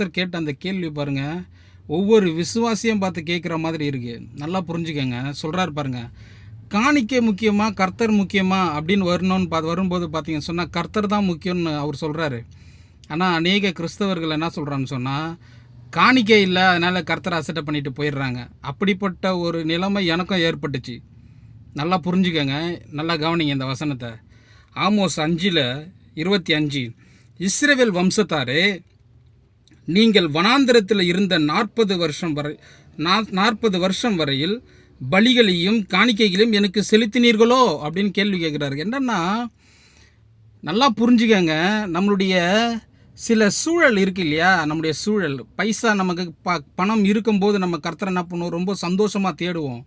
கர்த்தர் கேட்ட அந்த கேள்வி பாருங்க ஒவ்வொரு விசுவாசியும் பார்த்து கேட்குற மாதிரி இருக்கு. நல்லா புரிஞ்சுக்கங்க. சொல்கிறாரு பாருங்க காணிக்கை முக்கியமாக கர்த்தர் முக்கியமாக அப்படின்னு வரணும்னு பார்த்து வரும்போது பார்த்தீங்க சொன்னால் கர்த்தர் தான் முக்கியம்னு அவர் சொல்கிறாரு ஆனால் அநேக கிறிஸ்தவர்கள் என்ன சொல்கிறான்னு சொன்னால் காணிக்கை இல்லை அதனால் கர்த்தரை அசட்டை பண்ணிட்டு போயிடுறாங்க. அப்படிப்பட்ட ஒரு நிலைமை எனக்கும் ஏற்பட்டுச்சு. நல்லா புரிஞ்சுக்கங்க நல்லா கவனிங்க இந்த வசனத்தை. ஆமோஸ் அஞ்சில் இருபத்தி அஞ்சு இஸ்ரேவேல் வம்சத்தாரே நீங்கள் வனாந்திரத்தில் இருந்த நாற்பது வருஷம் வரை நாற்பது வருஷம் வரையில் பலிகளையும் காணிக்கைகளையும் எனக்கு செலுத்தினீர்களோ அப்படின்னு கேள்வி கேட்குறாரு. என்னன்னா நல்லா புரிஞ்சுக்கங்க நம்மளுடைய சில சூழல் இருக்கு இல்லையா? நம்முடைய சூழல். பைசா நமக்கு ப பணம் இருக்கும்போது நம்ம கர்த்தரை என்ன பண்ணுவோம்? ரொம்ப சந்தோஷமாக தேடுவோம்.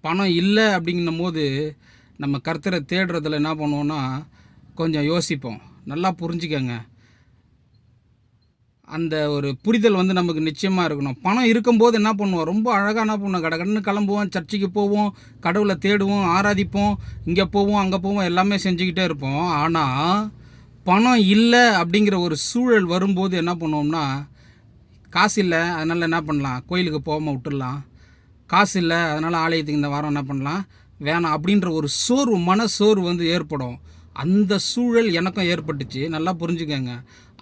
பணம் இல்லை அப்படிங்கும் போது நம்ம கர்த்தரை தேடுறதுல என்ன பண்ணுவோன்னா கொஞ்சம் யோசிப்போம். நல்லா புரிஞ்சுக்கங்க. அந்த ஒரு புரிதல் வந்து நமக்கு நிச்சயமாக இருக்கணும். பணம் இருக்கும்போது என்ன பண்ணுவோம்? ரொம்ப அழகாக என்ன பண்ணுவோம்? கடகடன்னு கிளம்புவோம் சர்ச்சுக்கு போவோம் கடவுளை தேடுவோம் ஆராதிப்போம் இங்கே போவோம் அங்கே போவோம் எல்லாமே செஞ்சுக்கிட்டே இருப்போம். ஆனால் பணம் இல்லை அப்படிங்கிற ஒரு சூழல் வரும்போது என்ன பண்ணுவோம்னா காசு இல்லை அதனால் என்ன பண்ணலாம்? கோயிலுக்கு போகாமல் விட்டுடலாம். காசு இல்லை அதனால் ஆலயத்துக்கு இந்த வாரம் என்ன பண்ணலாம்? வேணாம் அப்படின்ற ஒரு சோர்வு மன சோர்வு வந்து ஏற்படும். அந்த சூழல் எனக்கும் ஏற்பட்டுச்சு. நல்லா புரிஞ்சுக்கங்க.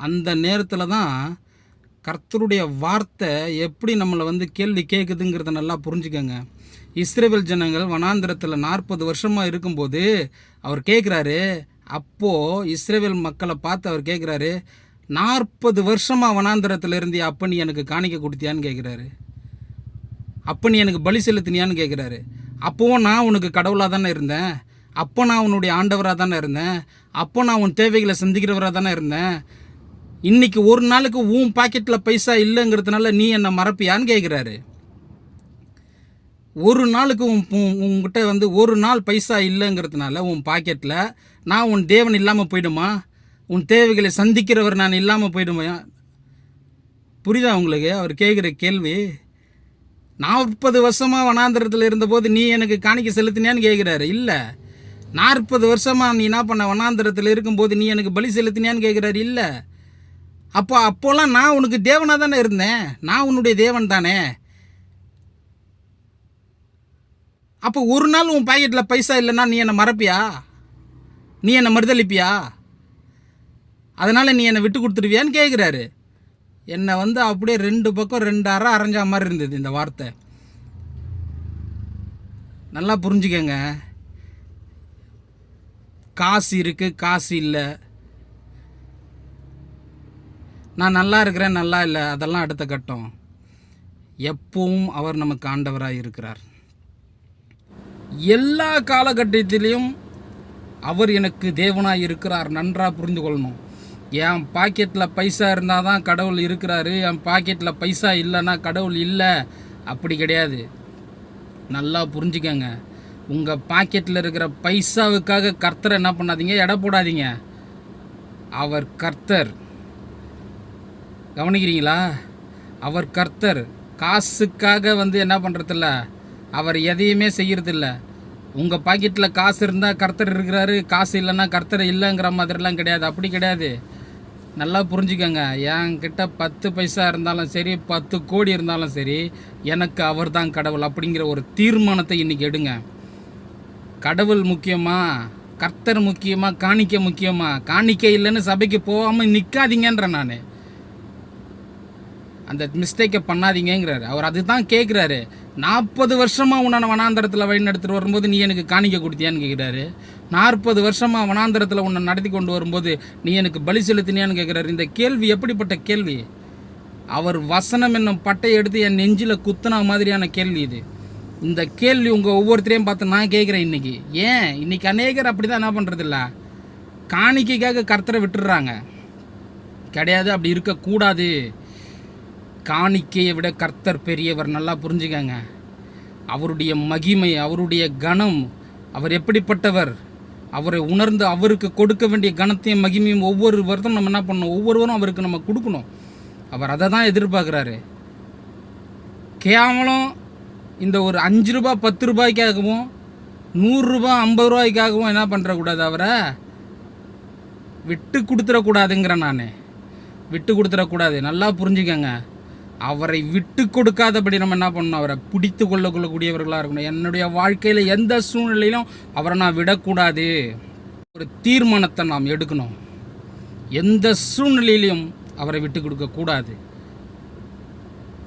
அந்த நேரத்தில் தான் கர்த்தருடைய வார்த்தை எப்படி நம்மளை வந்து கேள்வி கேட்குதுங்கிறத நல்லா புரிஞ்சுக்கங்க. இஸ்ரேல் ஜனங்கள் வனாந்திரத்தில் நாற்பது வருஷமாக இருக்கும்போது அவர் கேட்குறாரு அப்போது இஸ்ரேவேல் மக்களை பார்த்து அவர் கேட்குறாரு நாற்பது வருஷமாக வனாந்திரத்தில் இருந்தே அப்போ நீ எனக்கு காணிக்க கொடுத்தியான்னு கேட்குறாரு அப்போ நீ எனக்கு பலி செலுத்தினியான்னு கேட்குறாரு அப்போவும் நான் உனக்கு கடவுளாக தானே இருந்தேன். அப்போ நான் உன்னுடைய ஆண்டவராக தானே இருந்தேன். அப்போ நான் உன் தேவைகளை சந்திக்கிறவராக தானே இருந்தேன். இன்றைக்கி ஒரு நாளுக்கு உன் பாக்கெட்டில் பைசா இல்லைங்கிறதுனால நீ என்னை மறப்பியான்னு கேட்குறாரு ஒரு நாளுக்கு உன் உன்- வந்து ஒரு நாள் பைசா இல்லைங்கிறதுனால உன் பாக்கெட்டில் நான் உன் தேவன் இல்லாமல் போயிடுமா? உன் தேவைகளை சந்திக்கிறவர் நான் இல்லாமல் போயிடுமா? புரியுதா உங்களுக்கு? அவர் கேட்குற கேள்வி. நாற்பது வருஷமாக வனாந்திரத்தில் இருந்தபோது நீ எனக்கு காணிக்க செலுத்தினியான்னு கேட்குறாரு இல்லை. நாற்பது வருஷமாக நீ என்ன பண்ண? வனாந்திரத்தில் இருக்கும்போது நீ எனக்கு பலி செலுத்தினியான்னு கேட்குறாரு இல்லை. அப்போ அப்போல்லாம் நான் உனக்கு தேவனாக தானே இருந்தேன். நான் உன்னுடைய தேவன் தானே. அப்போ ஒரு நாள் உன் பாக்கெட்டில் பைசா இல்லைன்னா நீ என்னை மறப்பியா? நீ என்னை மறுதளிப்பியா அதனால் நீ என்னை விட்டு கொடுத்துருவியான்னு கேட்குறாரு என்னை வந்து அப்படியே ரெண்டு பக்கம் ரெண்டு அரை அரைஞ்சா மாதிரி இருந்தது இந்த வார்த்தை. நல்லா புரிஞ்சுக்கங்க. காசு இருக்குது காசு இல்லை. நான் நல்லா இருக்கிறேன் நல்லா இல்லை அதெல்லாம் அடுத்த கட்டம். எப்பவும் அவர் நமக்கு ஆண்டவராக இருக்கிறார். எல்லா காலகட்டத்திலையும் அவர் எனக்கு தேவனாக இருக்கிறார் நன்றாக புரிந்து கொள்ளணும். என் பாக்கெட்டில் பைசா இருந்தால் தான் கடவுள் இருக்கிறாரு என் பாக்கெட்டில் பைசா இல்லைன்னா கடவுள் இல்லை. அப்படி கிடையாது. நல்லா புரிஞ்சுக்கங்க. உங்கள் பாக்கெட்டில் இருக்கிற பைசாவுக்காக கர்த்தர் என்ன பண்ணாதீங்க? எடை போடாதீங்க. அவர் கர்த்தர். கவனிக்கிறீங்களா? அவர் கர்த்தர். காசுக்காக வந்து என்ன பண்ணுறதில்ல அவர் எதையுமே செய்கிறதில்ல உங்கள் பாக்கெட்டில் காசு இருந்தால் கர்த்தர் இருக்கிறாரு. காசு இல்லைன்னா கர்த்தர் இல்லைங்கிற மாதிரிலாம் கிடையாது. அப்படி கிடையாது. நல்லா புரிஞ்சுக்கோங்க. என்கிட்ட பத்து பைசா இருந்தாலும் சரி பத்து கோடி இருந்தாலும் சரி எனக்கு அவர் தான் கடவுள் அப்படிங்கிற ஒரு தீர்மானத்தை இன்றைக்கி எடுங்க. கடவுள் முக்கியமா கர்த்தர் முக்கியமா காணிக்க முக்கியமா? காணிக்கை இல்லைன்னு சபைக்கு போகாமல் நிற்காதீங்கன்ற நான். அந்த மிஸ்டேக்கை பண்ணாதீங்கிறாரு அவர் அதுதான் கேட்குறாரு நாற்பது வருஷமாக உன்னை வனாந்தரத்தில் வழிநடத்திட்டு வரும்போது நீ எனக்கு காணிக்க கொடுத்தியான்னு கேட்குறாரு நாற்பது வருஷமாக வனாந்தரத்தில் உன்னை நடத்தி கொண்டு வரும்போது நீ எனக்கு பலி செலுத்தினியான்னு கேட்குறாரு இந்த கேள்வி எப்படிப்பட்ட கேள்வி? அவர் வசனம் என்னும் பட்டை எடுத்து என் நெஞ்சில் குத்துன மாதிரியான கேள்வி இது. இந்த கேள்வி உங்கள் ஒவ்வொருத்தரையும் பார்த்து நான் கேட்குறேன் இன்றைக்கி ஏன்? இன்னைக்கு அநேகர் அப்படி தான் என்ன பண்ணுறதில்ல காணிக்கைக்காக கர்த்தரை விட்டுடுறாங்க. கிடையாது அப்படி இருக்கக்கூடாது. காணிக்கையை விட கர்த்தர் பெரியவர் நல்லா புரிஞ்சுக்கங்க. அவருடைய மகிமை அவருடைய கணம் அவர் எப்படிப்பட்டவர்? அவரை உணர்ந்து அவருக்கு கொடுக்க வேண்டிய கணத்தையும் மகிமையும் ஒவ்வொரு வருடம் நம்ம என்ன பண்ணணும்? ஒவ்வொருவரும் அவருக்கு நம்ம கொடுக்கணும். அவர் அதை தான் எதிர்பார்க்குறாரு. கேவலம் இந்த ஒரு அஞ்சு ரூபா பத்து ரூபாய்க்காகவும் நூறுரூபா ஐம்பது ரூபாய்க்காகவும் என்ன பண்ணுறக்கூடாது அவரை? விட்டு கொடுத்துடக்கூடாதுங்கிறேன் நான். விட்டு கொடுத்துடக்கூடாது. நல்லா புரிஞ்சுக்கங்க. அவரை விட்டு கொடுக்காதபடி நம்ம என்ன பண்ணணும்? அவரை பிடித்து கொள்ளக்கொள்ளக்கூடியவர்களாக இருக்கணும். என்னுடைய வாழ்க்கையில் எந்த சூழ்நிலையிலும் அவரை நான் விடக்கூடாது. ஒரு தீர்மானத்தை நாம் எடுக்கணும். எந்த சூழ்நிலையிலையும் அவரை விட்டு கொடுக்கக்கூடாது.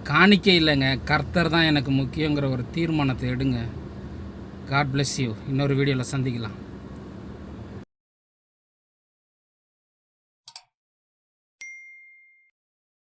காணிக்கை இல்லைங்க. கர்த்தர் தான் எனக்கு முக்கியங்கிற ஒரு தீர்மானத்தை எடுங்க. காட் பிளெஸ் யூ இன்னொரு வீடியோவில் சந்திக்கலாம்.